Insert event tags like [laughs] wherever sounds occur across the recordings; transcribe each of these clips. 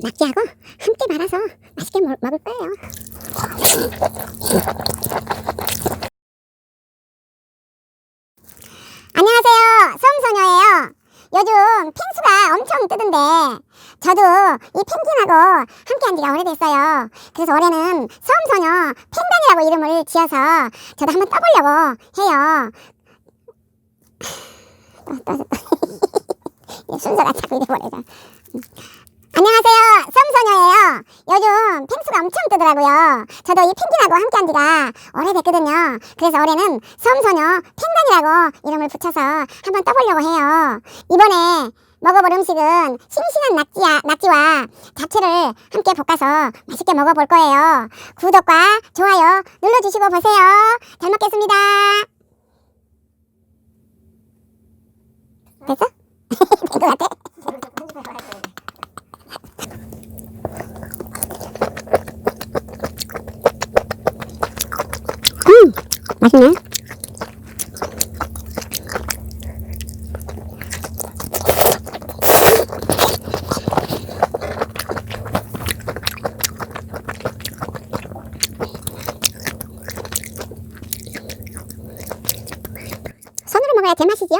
낙지하고 함께 말아서 맛있게 먹, 먹을 거예요. 안녕하세요. 섬소녀예요. 요즘 펭수가 엄청 뜨던데 저도 이 펭귄하고 함께 한 지가 오래됐어요. 그래서 올해는 섬소녀 펭단이라고 이름을 지어서 저도 한번 떠보려고 해요. [laughs] 또, 또, 또. [laughs] 이 순서가 자꾸 이래버려서. 안녕하세요. 섬소녀예요. 요즘 펭수가 엄청 뜨더라고요. 저도 이 펭귄하고 함께한 지가 오래됐거든요. 그래서 올해는 섬소녀 펭단이라고 이름을 붙여서 한번 떠보려고 해요. 이번에 먹어볼 음식은 싱싱한 낙지야, 낙지와 잡채를 함께 볶아서 맛있게 먹어볼 거예요. 구독과 좋아요 눌러주시고 보세요. 잘 먹겠습니다. 됐어? 된 것 같아? 음, 맛있네. 손으로 먹어야 제맛이지요.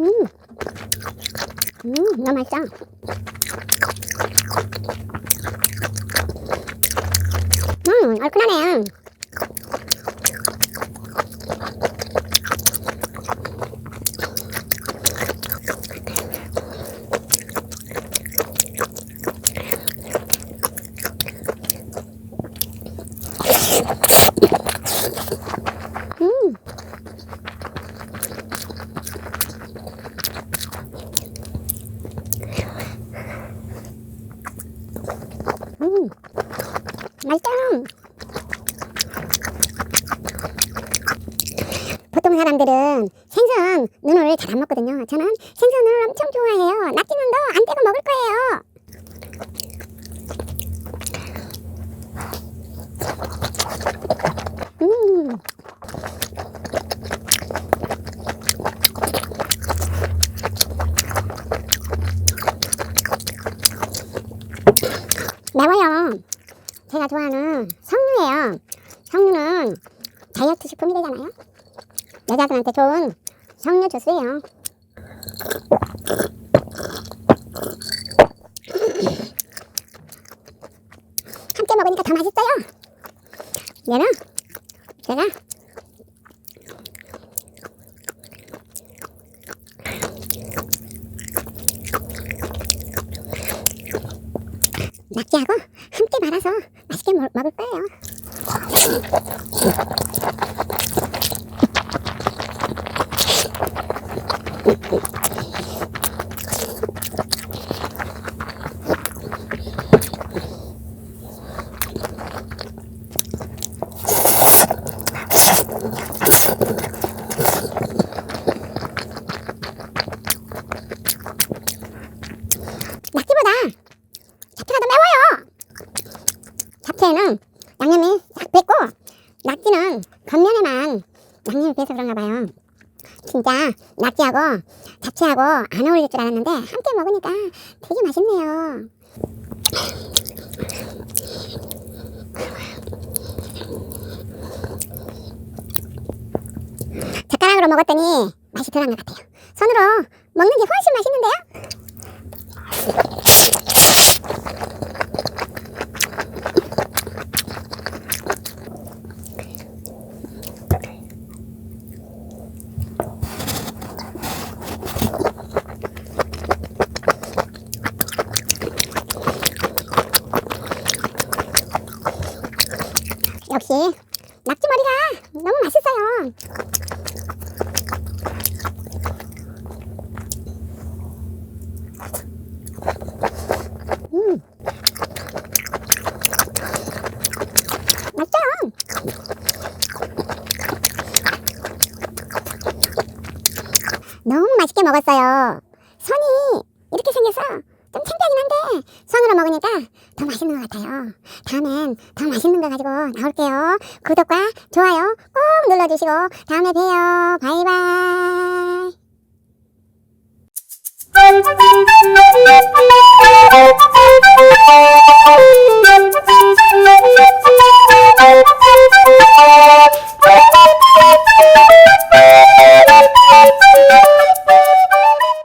음, 음, 너무 맛있어. 음, 얼큰하네. 음. 음, 맛있다. 보통 사람들은 생선 눈을 잘 안 먹거든요. 저는 생선 눈을 엄청 좋아해요. 낙지는도 안 떼고 먹을 거예요. 음, 매워요. 제가 좋아하는 석류예요. 석류는 다이어트 식품이 되잖아요. 여자들한테 좋은 석류 주스예요. 함께 먹으니까 더 맛있어요. 얘는 제가 낙지하고 함께 말아서 맛있게 먹, 먹을 거예요. 낙지보다 잡채가 더 매워요. 잡채는 양념이 싹 뱄고 낙지는 겉면에만 양념이 배서 그런가 봐요. 진짜 낙지하고 잡채하고 안 어울릴 줄 알았는데 함께 먹으니까 되게 맛있네요. 젓가락으로 먹었더니 맛이 덜한 것 같아요. 손으로 먹는 게 훨씬 맛있는데요? 아저씨 낙지머리가 너무 맛있어요. 음. 너무 맛있게 먹었어요. 손이 이렇게 생겨서 좀 창피하긴 한데 손으로 먹으니까 더 맛있는 것 같아요. 다음엔 더 맛있는 거 가지고 나올게요. 구독과 좋아요 꼭 눌러주시고 다음에 봬요. 바이바이.